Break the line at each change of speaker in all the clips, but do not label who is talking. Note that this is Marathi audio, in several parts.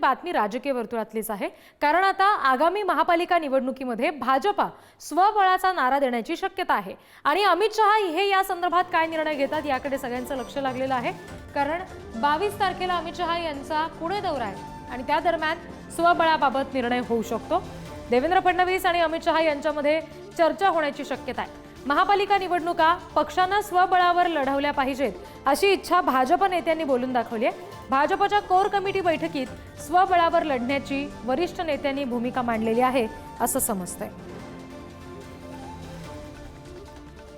बातमी राजकीय वर्तुळातलीच आहे. कारण आता आगामी महापालिका निवडणुकीमध्ये भाजपा स्वबळाचा नारा देण्याची शक्यता आहे. आणि अमित शहा हे या संदर्भात काय निर्णय घेतात याकडे सगळ्यांचं लक्ष लागलेलं आहे. कारण बावीस तारखेला अमित शहा यांचा पुणे दौरा आहे आणि त्या दरम्यान स्वबळाबाबत निर्णय होऊ शकतो. देवेंद्र फडणवीस आणि अमित शहा यांच्यामध्ये चर्चा होण्याची शक्यता आहे. महापालिका निवडणुका पक्षानं स्वबळावर लढवल्या पाहिजेत अशी इच्छा भाजप नेत्यांनी बोलून दाखवली आहे. भाजपच्या कोर कमिटी बैठकीत स्वबळावर लढण्याची वरिष्ठ नेत्यांनी भूमिका मांडलेली आहे असं समजतंय.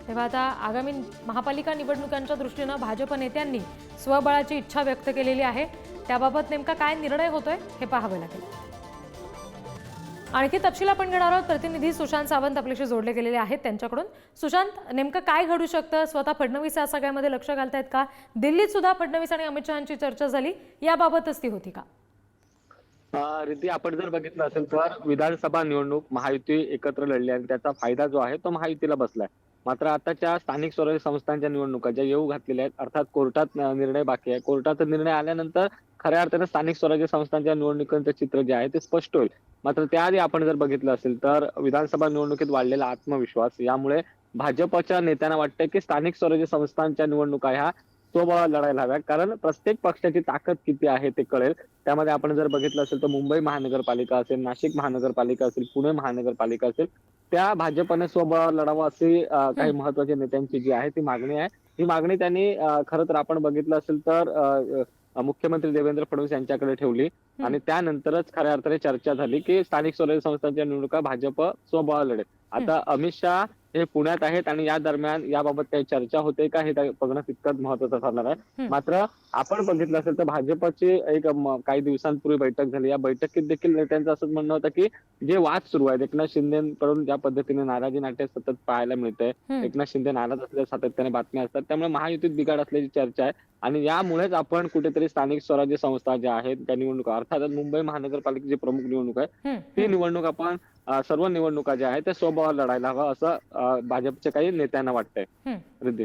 तेव्हा आता आगामी महापालिका निवडणुकांच्या दृष्टीनं भाजप नेत्यांनी स्वबळाची इच्छा व्यक्त केलेली आहे. त्याबाबत नेमका काय निर्णय होतोय हे पाहावं लागेल. आणखी तपशील आपण घेणार आहोत. प्रतिनिधी सुशांत सावंत आपल्याशी जोडले गेलेले आहेत त्यांच्याकडून. सुशांत नेमकं काय घडू शकतं? स्वतः फडणवीस या सगळ्यामध्ये लक्ष घालतायत का? दिल्लीत सुद्धा फडणवीस आणि अमित शहाची चर्चा झाली. याबाबतच ती होती का?
रिती रिद्धी आपण जर बघितलं असेल तर विधानसभा निवडणूक महायुती एकत्र लढली आणि त्याचा फायदा जो आहे तो महायुतीला बसलाय. मात्र आताच्या स्थानिक स्वराज्य संस्थांच्या निवडणुका ज्या येऊ घातलेल्या आहेत अर्थात कोर्टात निर्णय बाकी आहे. कोर्टाचा निर्णय आल्यानंतर खऱ्या अर्थाने स्थानिक स्वराज्य संस्थांच्या निवडणुकांचं चित्र जे आहे ते स्पष्ट होईल. मात्र त्याआधी आपण जर बघितलं असेल तर विधानसभा निवडणुकीत वाढलेला आत्मविश्वास यामुळे भाजपच्या नेत्यांना वाटतंय की स्थानिक स्वराज्य संस्थांच्या निवडणुका ह्या स्वबळावर लढायला हव्या कारण प्रत्येक पक्षाची ताकद किती आहे ते कळेल. त्यामध्ये आपण जर बघितलं असेल तर मुंबई महानगरपालिका असेल नाशिक महानगरपालिका असेल पुणे महानगरपालिका असेल त्या भाजपने स्वबळावर लढावं अशी काही महत्त्वाच्या नेत्यांची जी आहे ती मागणी आहे. ही मागणी त्यांनी खरं तर आपण बघितलं असेल तर मुख्यमंत्री देवेंद्र फडणवीस यांच्याकडे ठेवली. आणि त्यानंतरच खऱ्या अर्थाने चर्चा झाली की स्थानिक स्वराज्य संस्थांच्या निवडणुका भाजप स्वबळावर लढेल. आता अमित शहा हे पुण्यात आहेत आणि या दरम्यान याबाबत काही चर्चा होते का हे बघणं तितकंच महत्वाचं ठरणार आहे. मात्र आपण बघितलं असेल तर भाजपची एक काही दिवसांपूर्वी बैठक झाली या बैठकीत देखील नेत्यांचं असंच म्हणणं होतं की जे वाद सुरू आहेत एकनाथ शिंदेकडून ज्या पद्धतीने नाराजी नाट्य सतत पाहायला मिळते. एकनाथ शिंदे नाराज असल्याच्या सातत्याने बातम्या असतात त्यामुळे महायुतीत बिघाड असल्याची चर्चा आहे आणि यामुळेच आपण कुठेतरी स्थानिक स्वराज्य संस्था ज्या आहेत त्या निवडणुका अर्थात मुंबई महानगरपालिकेची प्रमुख निवडणूक आहे ती. निवडणूक आपण सर्व निवडणुका ज्या आहेत त्या स्वबळावर लढायला हवं असं भाजपच्या काही नेत्यांना वाटतंय.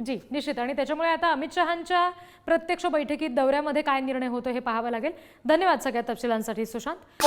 जी निश्चित. आणि त्याच्यामुळे आता अमित शहांच्या प्रत्यक्ष बैठकीत दौऱ्यामध्ये काय निर्णय होतो हे पाहावं लागेल. धन्यवाद सगळ्या तपशिलांसाठी सुशांत.